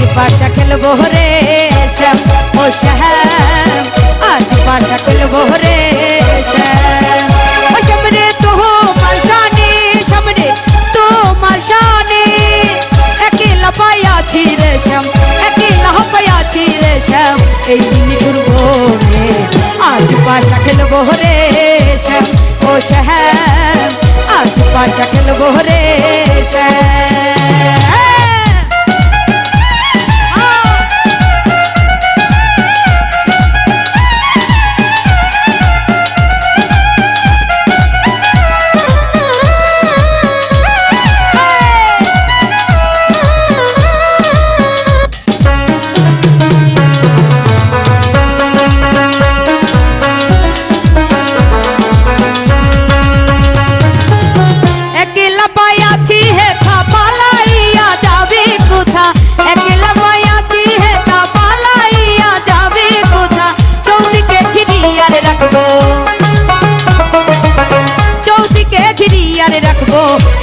आज पाशकल बोहरे शम ओ शहर आज पाशकल बोहरे शम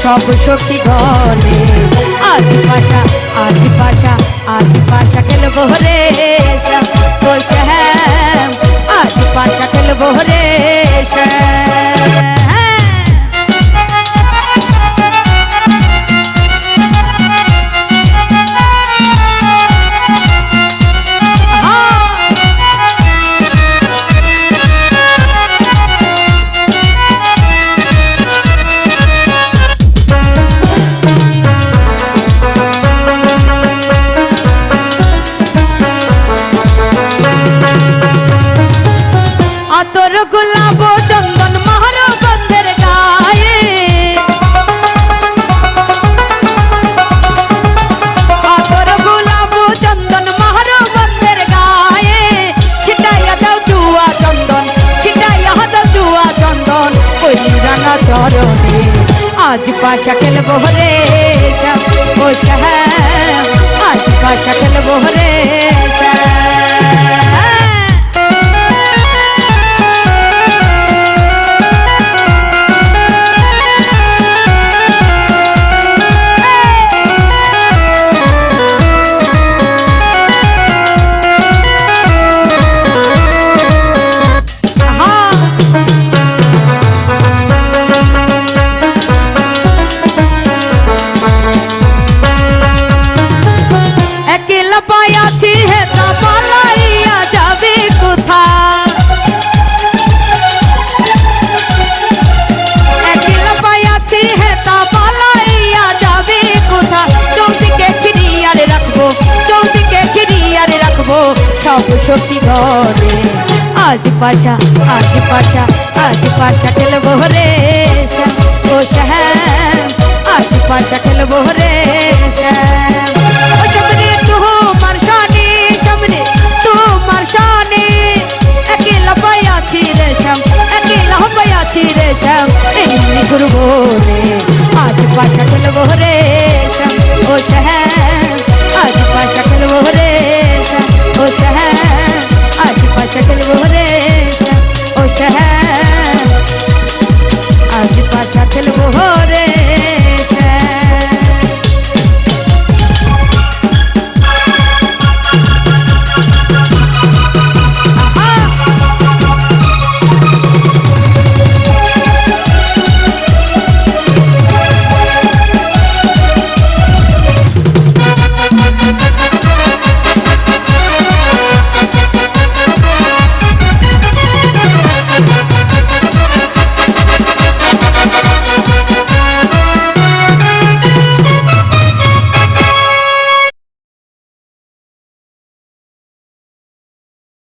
সব শক্তি ঘরে। আজ পাশা আজ পাশা আজ পাশা খেলব রে শ্যাম। হ্যাঁ, আজ পাশা খেলব রে শ্যাম। নাচ পাশা খেলব রে সব সখী ঘরে আজ পাশা আজ পাশা আজ পাশা খেলবো রে ও সাহেব আজ পাশা খেলবো রে সাহেব